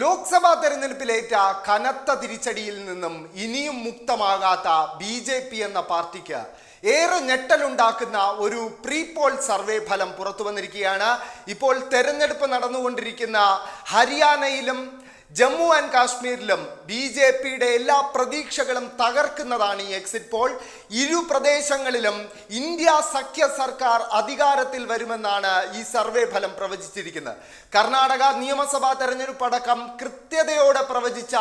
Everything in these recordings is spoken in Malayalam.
ലോക്സഭാ തെരഞ്ഞെടുപ്പിലേറ്റ കനത്ത തിരിച്ചടിയിൽ നിന്നും ഇനിയും മുക്തമാകാത്ത ബി ജെ പി എന്ന പാർട്ടിക്ക് ഏറെ ഞെട്ടലുണ്ടാക്കുന്ന ഒരു പ്രീ പോൾ സർവേ ഫലം പുറത്തു വന്നിരിക്കുകയാണ്. ഇപ്പോൾ തെരഞ്ഞെടുപ്പ് നടന്നുകൊണ്ടിരിക്കുന്ന ഹരിയാനയിലും ജമ്മു ആൻഡ് കാശ്മീരിലും ബി ജെ പിയുടെ എല്ലാ പ്രതീക്ഷകളും തകർക്കുന്നതാണ് ഈ എക്സിറ്റ് പോൾ ഇരു പ്രദേശങ്ങളിലും ഇന്ത്യ സഖ്യ സർക്കാർ അധികാരത്തിൽ വരുമെന്നാണ് ഈ സർവേ ഫലം പ്രവചിച്ചിരിക്കുന്നത്. കർണാടക നിയമസഭാ തെരഞ്ഞെടുപ്പ് അടക്കം കൃത്യതയോടെ പ്രവചിച്ച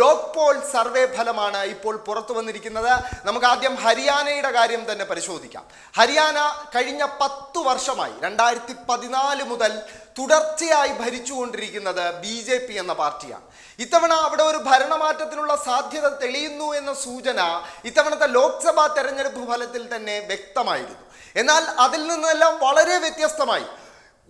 ലോക് പോൾ സർവേ ഫലമാണ് ഇപ്പോൾ പുറത്തു വന്നിരിക്കുന്നത്. നമുക്ക് ആദ്യം ഹരിയാനയുടെ കാര്യം തന്നെ പരിശോധിക്കാം. ഹരിയാന കഴിഞ്ഞ പത്തു വർഷമായി രണ്ടായിരത്തി പതിനാല് മുതൽ തുടർച്ചയായി ഭരിച്ചുകൊണ്ടിരിക്കുന്നത് ബി ജെ പി എന്ന പാർട്ടിയാണ്. ഇത്തവണ അവിടെ ഒരു ഭരണമാറ്റത്തിനുള്ള സാധ്യത തെളിയുന്നു എന്ന സൂചന ഇത്തവണത്തെ ലോക്സഭാ തെരഞ്ഞെടുപ്പ് ഫലത്തിൽ തന്നെ വ്യക്തമായിരുന്നു. എന്നാൽ അതിൽ നിന്നെല്ലാം വളരെ വ്യത്യസ്തമായി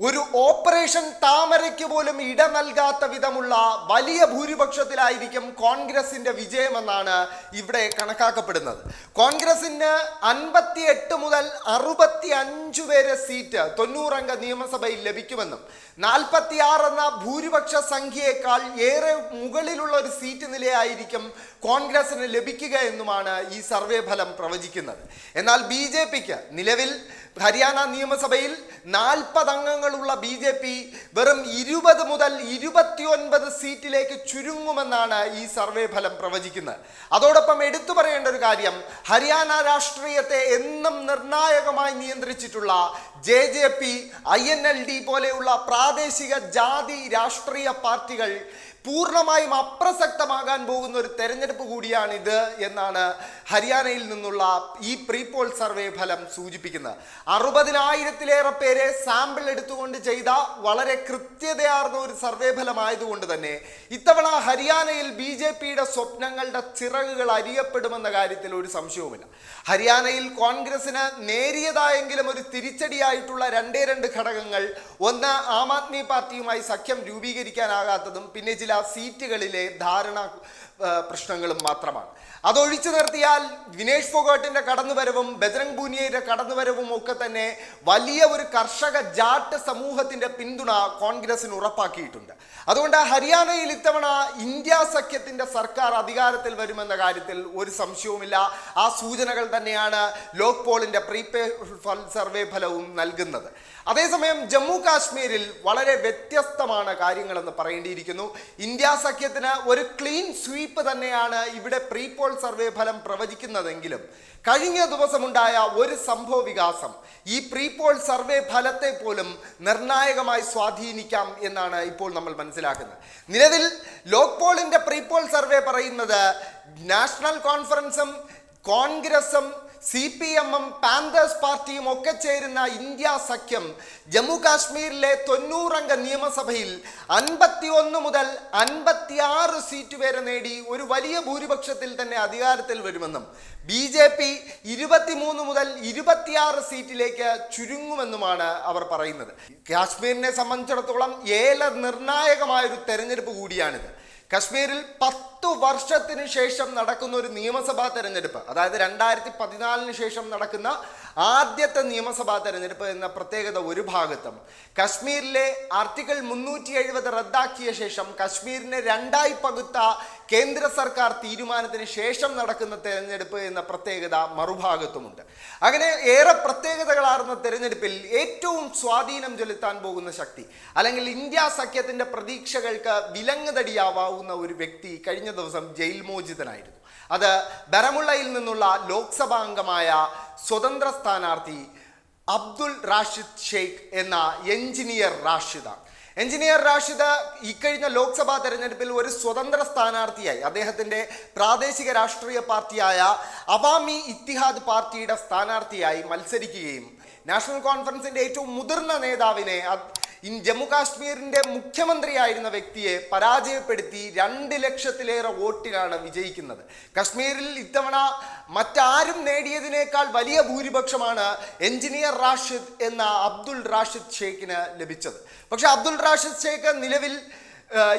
ഒരു ഓപ്പറേഷൻ താമരയ്ക്ക് പോലും ഇട നൽകാത്ത വിധമുള്ള വലിയ ഭൂരിപക്ഷത്തിലായിരിക്കും കോൺഗ്രസിന്റെ വിജയമെന്നാണ് ഇവിടെ കണക്കാക്കപ്പെടുന്നത്. കോൺഗ്രസിന് അൻപത്തി എട്ട് മുതൽ അറുപത്തി അഞ്ച് വരെ സീറ്റ് തൊണ്ണൂറംഗ നിയമസഭയിൽ ലഭിക്കുമെന്നും നാൽപ്പത്തി ആറ് എന്ന ഭൂരിപക്ഷ സംഖ്യയേക്കാൾ ഏറെ മുകളിലുള്ള ഒരു സീറ്റ് നിലയായിരിക്കും കോൺഗ്രസിന് ലഭിക്കുക എന്നുമാണ് ഈ സർവേ ഫലം പ്രവചിക്കുന്നത്. എന്നാൽ ബി നിലവിൽ ഹരിയാന നിയമസഭയിൽ നാൽപ്പത് അംഗങ്ങളുള്ള ബി ജെ പി വെറും ഇരുപത് മുതൽ ഇരുപത്തിയൊൻപത് സീറ്റിലേക്ക് ചുരുങ്ങുമെന്നാണ് ഈ സർവേ ഫലം പ്രവചിക്കുന്നത്. അതോടൊപ്പം എടുത്തു പറയേണ്ട ഒരു കാര്യം ഹരിയാന രാഷ്ട്രീയത്തെ എന്നും നിർണായകമായി നിയന്ത്രിച്ചിട്ടുള്ള J J P I N L D പോലെയുള്ള പ്രാദേശിക ജാതി രാഷ്ട്രീയ പാർട്ടികൾ പൂർണമായും അപ്രസക്തമാകാൻ പോകുന്ന ഒരു തെരഞ്ഞെടുപ്പ് കൂടിയാണിത് എന്നാണ് ഹരിയാനയിൽ നിന്നുള്ള ഈ പ്രീപോൾ സർവേ ഫലം സൂചിപ്പിക്കുന്നത്. അറുപതിനായിരത്തിലേറെ പേരെ സാമ്പിൾ എടുത്തുകൊണ്ട് ചെയ്ത വളരെ കൃത്യതയാർന്ന ഒരു സർവേ ഫലമായതുകൊണ്ട് തന്നെ ഇത്തവണ ഹരിയാനയിൽ ബി ജെ പിയുടെ സ്വപ്നങ്ങളുടെ ചിറകുകൾ അരിയപ്പെടുമെന്ന കാര്യത്തിൽ ഒരു സംശയവുമില്ല. ഹരിയാനയിൽ കോൺഗ്രസിന് നേരിയതായെങ്കിലും ഒരു തിരിച്ചടിയായിട്ടുള്ള രണ്ടേ രണ്ട് ഘടകങ്ങൾ ഒന്ന് ആം ആദ്മി പാർട്ടിയുമായി സഖ്യം രൂപീകരിക്കാനാകാത്തതും പിന്നെ ചില സീറ്റുകളിലെ ധാരണ ആ, പ്രശ്നങ്ങളും മാത്രമാണ്. അതൊഴിച്ചു നിർത്തിയാൽ വിനേഷ് ഫോഗോട്ടിന്റെ കടന്നുവരവും ബജ്രംഗ് പൂനിയയുടെ കടന്നുവരവും ഒക്കെ തന്നെ വലിയ ഒരു കർഷക ജാട്ട് സമൂഹത്തിന്റെ പിന്തുണ കോൺഗ്രസിന് ഉറപ്പാക്കിയിട്ടുണ്ട്. അതുകൊണ്ട് ഹരിയാനയിൽ ഇത്തവണ ഇന്ത്യ സഖ്യത്തിന്റെ സർക്കാർ അധികാരത്തിൽ വരുമെന്ന കാര്യത്തിൽ ഒരു സംശയവുമില്ല. ആ സൂചനകൾ തന്നെയാണ് ലോക് പോളിന്റെ പ്രീപേ സർവേ ഫലവും നൽകുന്നത്. അതേസമയം ജമ്മു കാശ്മീരിൽ വളരെ വ്യത്യസ്തമാണ് കാര്യങ്ങളെന്ന് പറയേണ്ടിയിരിക്കുന്നു. ഇന്ത്യ സഖ്യത്തിന് ഒരു ക്ലീൻ സ്വീപ്പ് തന്നെയാണ് ഇവിടെ പ്രീ പോൾ സർവേ ഫലം പ്രവചിക്കുന്നതെങ്കിലും കഴിഞ്ഞ ദിവസമുണ്ടായ ഒരു സംഭവ വികാസം. ഈ പ്രീ പോൾ സർവേ ഫലത്തെ പോലും നിർണായകമായി സ്വാധീനിക്കാം എന്നാണ് ഇപ്പോൾ നമ്മൾ മനസ്സിലാക്കുന്നത്. നിലവിൽ ലോക് പോളിന്റെ പ്രീ പോൾ സർവേ പറയുന്നത് നാഷണൽ കോൺഫറൻസും കോൺഗ്രസും സി പി എമ്മും പാന്തേഴ്സ് പാർട്ടിയും ഒക്കെ ചേരുന്ന ഇന്ത്യ സഖ്യം ജമ്മു കാശ്മീരിലെ തൊണ്ണൂറംഗ നിയമസഭയിൽ അൻപത്തി ഒന്ന് മുതൽ അൻപത്തി ആറ് സീറ്റ് വരെ നേടി ഒരു വലിയ ഭൂരിപക്ഷത്തിൽ തന്നെ അധികാരത്തിൽ വരുമെന്നും ബി ജെ പി ഇരുപത്തിമൂന്ന് മുതൽ ഇരുപത്തിയാറ് സീറ്റിലേക്ക് ചുരുങ്ങുമെന്നുമാണ് അവർ പറയുന്നത്. കാശ്മീരിനെ സംബന്ധിച്ചിടത്തോളം ഏല നിർണായകമായൊരു തെരഞ്ഞെടുപ്പ് കൂടിയാണിത്. കശ്മീരിൽ പത്തു വർഷത്തിന് ശേഷം നടക്കുന്ന ഒരു നിയമസഭാ തെരഞ്ഞെടുപ്പ് അതായത് രണ്ടായിരത്തി പതിനാലിന് ശേഷം നടക്കുന്ന ആദ്യത്തെ നിയമസഭാ തെരഞ്ഞെടുപ്പ് എന്ന പ്രത്യേകത ഒരു ഭാഗത്തും കശ്മീരിലെ ആർട്ടിക്കിൾ മുന്നൂറ്റി എഴുപത് റദ്ദാക്കിയ ശേഷം കശ്മീരിനെ രണ്ടായി പകുത്ത കേന്ദ്ര സർക്കാർ തീരുമാനത്തിന് ശേഷം നടക്കുന്ന തെരഞ്ഞെടുപ്പ് എന്ന പ്രത്യേകത മറുഭാഗത്തുമുണ്ട്. അങ്ങനെ ഏറെ പ്രത്യേകതകളാർന്ന തെരഞ്ഞെടുപ്പിൽ ഏറ്റവും സ്വാധീനം ചെലുത്താൻ പോകുന്ന ശക്തി അല്ലെങ്കിൽ ഇന്ത്യ സഖ്യത്തിന്റെ പ്രതീക്ഷകൾക്ക് വിലങ്ങുതടിയാവാവുന്ന ഒരു വ്യക്തി കഴിഞ്ഞ ദിവസം ജയിൽ മോചിതനായിരുന്നു. അത് ബരമുള്ളയിൽ നിന്നുള്ള ലോക്സഭാ അംഗമായ സ്വതന്ത്ര സ്ഥാനാർത്ഥി അബ്ദുൾ റാഷിദ് ഷെയ്ഖ് എന്ന എഞ്ചിനീയർ റാഷിദാണ്. എഞ്ചിനീയർ റാഷിദ് ഇക്കഴിഞ്ഞ ലോക്സഭാ തെരഞ്ഞെടുപ്പിൽ ഒരു സ്വതന്ത്ര സ്ഥാനാർത്ഥിയായി. അദ്ദേഹത്തിന്റെ പ്രാദേശിക രാഷ്ട്രീയ പാർട്ടിയായ അവാമി ഇത്തിഹാദ് പാർട്ടിയുടെ സ്ഥാനാർത്ഥിയായി മത്സരിക്കുകയും നാഷണൽ കോൺഫറൻസിന്റെ ഏറ്റവും മുതിർന്ന നേതാവിനെ ജമ്മു കാശ്മീരിന്റെ മുഖ്യമന്ത്രിയായിരുന്ന വ്യക്തിയെ പരാജയപ്പെടുത്തി രണ്ട് ലക്ഷത്തിലേറെ വോട്ടിനാണ് വിജയിക്കുന്നത്. കശ്മീരിൽ ഇത്തവണ മറ്റാരും നേടിയതിനേക്കാൾ വലിയ ഭൂരിപക്ഷമാണ് എഞ്ചിനീയർ റാഷിദ് എന്ന അബ്ദുൾ റാഷിദ് ഷെയ്ഖിന് ലഭിച്ചത്. പക്ഷെ അബ്ദുൾ റാഷിദ് ഷെയ്ഖ് നിലവിൽ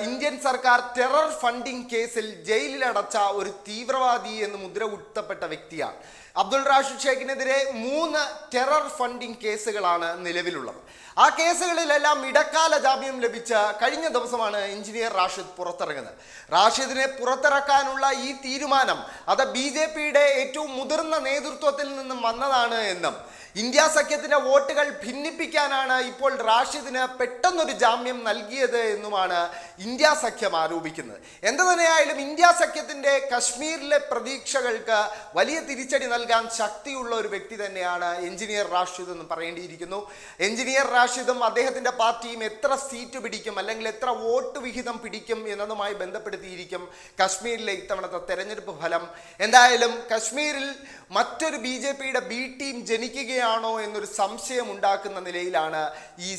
ഇന്ത്യൻ സർക്കാർ ടെറർ ഫണ്ടിംഗ് കേസിൽ ജയിലിലടച്ച ഒരു തീവ്രവാദി എന്ന് മുദ്ര കുത്തപ്പെട്ട വ്യക്തിയാണ്. അബ്ദുൾ റാഷിദ് ഷേഖിനെതിരെ മൂന്ന് ടെറർ ഫണ്ടിംഗ് കേസുകളാണ് നിലവിലുള്ളത്. ആ കേസുകളിലെല്ലാം ഇടക്കാല ജാമ്യം ലഭിച്ച കഴിഞ്ഞ ദിവസമാണ് എഞ്ചിനീയർ റാഷിദ് പുറത്തിറങ്ങുന്നത്. റാഷിദിനെ പുറത്തിറക്കാനുള്ള ഈ തീരുമാനം അത് ബി ജെ പിയുടെ ഏറ്റവും മുതിർന്ന നേതൃത്വത്തിൽ നിന്നും വന്നതാണ് എന്നും ഇന്ത്യ സഖ്യത്തിന്റെ വോട്ടുകൾ ഭിന്നിപ്പിക്കാനാണ് ഇപ്പോൾ റാഷിദിന് പെട്ടെന്നൊരു ജാമ്യം നൽകിയത് എന്നുമാണ് ഇന്ത്യ സഖ്യം ആരോപിക്കുന്നത്. എന്ത് തന്നെയായാലും ഇന്ത്യ സഖ്യത്തിന്റെ കശ്മീരിലെ പ്രതീക്ഷകൾക്ക് വലിയ തിരിച്ചടി നൽകാൻ ശക്തിയുള്ള ഒരു വ്യക്തി തന്നെയാണ് എഞ്ചിനീയർ റാഷിദ് എന്ന് പറയേണ്ടിയിരിക്കുന്നു. എഞ്ചിനീയർ റാഷിദും അദ്ദേഹത്തിന്റെ പാർട്ടിയും എത്ര സീറ്റ് പിടിക്കും അല്ലെങ്കിൽ എത്ര വോട്ട് വിഹിതം പിടിക്കും എന്നതുമായി ബന്ധപ്പെടുത്തിയിരിക്കും കശ്മീരിലെ ഇത്തവണത്തെ തെരഞ്ഞെടുപ്പ് ഫലം. എന്തായാലും കശ്മീരിൽ മറ്റൊരു ബി ജെ പിയുടെ ബി ടീം ജനിക്കുകയാണോ എന്നൊരു സംശയം ഉണ്ടാക്കുന്ന നിലയിലാണ് ഈ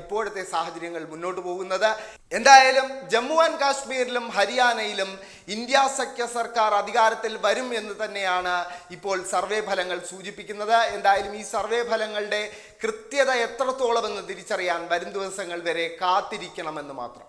ഇപ്പോഴത്തെ സാഹചര്യങ്ങൾ മുന്നോട്ട് പോകുന്നത്. എന്തായാലും ജമ്മു ആൻഡ് കാശ്മീരിലും ഹരിയാനയിലും ഇന്ത്യ സഖ്യ സർക്കാർ അധികാരത്തിൽ വരും എന്ന് തന്നെയാണ് ഇപ്പോൾ സർവേ ഫലങ്ങൾ സൂചിപ്പിക്കുന്നത്. എന്തായാലും ഈ സർവേ ഫലങ്ങളുടെ കൃത്യത എത്രത്തോളമെന്ന് തിരിച്ചറിയാൻ വരും ദിവസങ്ങൾ വരെ കാത്തിരിക്കണമെന്ന് മാത്രം.